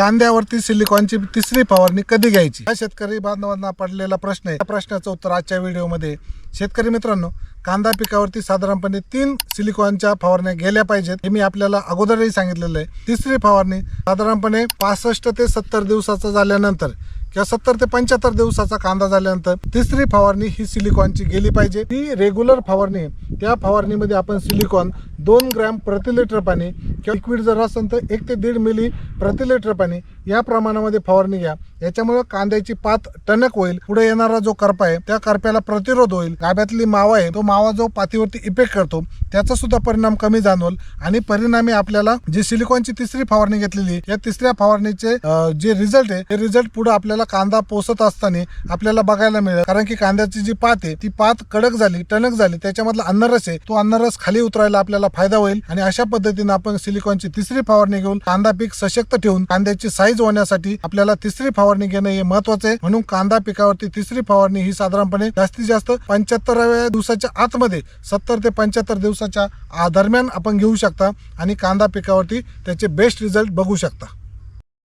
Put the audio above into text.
कांद्यावरती सिलिकॉनची तिसरी फवारणी कधी घ्यायची? हा शेतकरी बांधवांना पडलेला प्रश्न आहे. त्या प्रश्नाचं उत्तर आजच्या व्हिडिओमध्ये. शेतकरी मित्रांनो कांदा पिकावरती साधारणपणे तीन सिलिकॉनच्या फवारण्या गेल्या पाहिजेत. हे मी आपल्याला अगोदरही सांगितलेलं आहे. तिसरी फवारणी साधारणपणे पासष्ट ते सत्तर दिवसाचं झाल्यानंतर किंवा सत्तर ते पंच्याहत्तर दिवसाचा कांदा झाल्यानंतर तिसरी फवारणी ही सिलिकॉनची गेली पाहिजे. ती रेग्युलर फवारणी आहे. त्या फवारणीमध्ये आपण सिलिकॉन दोन ग्रॅम प्रति लिटर पाणी किंवा लिक्विड जर असेल तर एक ते दीड मिली प्रति लिटर पाणी या प्रमाणामध्ये फवारणी घ्या. याच्यामुळे कांद्याची पात टणक होईल. पुढे येणारा जो करपा आहे त्या करप्याला प्रतिरोध होईल. गाभ्यातली मावा आहे तो मावा जो पातीवरती इफेक्ट करतो त्याचा सुद्धा परिणाम कमी जाणवल आणि परिणामी आपल्याला जी सिलिकॉनची तिसरी फवारणी घेतलेली या तिसऱ्या फवारणीचे जे रिझल्ट आहे ते रिझल्ट पुढे आपल्याला कांदा पोसत असताना आपल्याला बघायला मिळेल. कारण की कांद्याची जी पात आहे ती पात कडक झाली टणक झाली त्याच्यामधला अन्नरस आहे तो अन्नरस खाली उतरायला आपल्याला फायदा होईल. आणि अशा पद्धतीने आपण सिलिकॉनची तिसरी फवारणी घेऊन कांदा पीक सशक्त ठेवून कांद्याची साईज होण्यासाठी आपल्याला तिसरी फवारणी घेणं हे महत्वाचं आहे. म्हणून कांदा पिकावरती तिसरी फवारणी ही साधारणपणे जास्तीत जास्त पंच्याहत्तराव्या दिवसाच्या आतमध्ये सत्तर ते पंच्याहत्तर दिवसाच्या दरम्यान आपण घेऊ शकता आणि कांदा पिकावरती त्याचे बेस्ट रिझल्ट बघू शकता.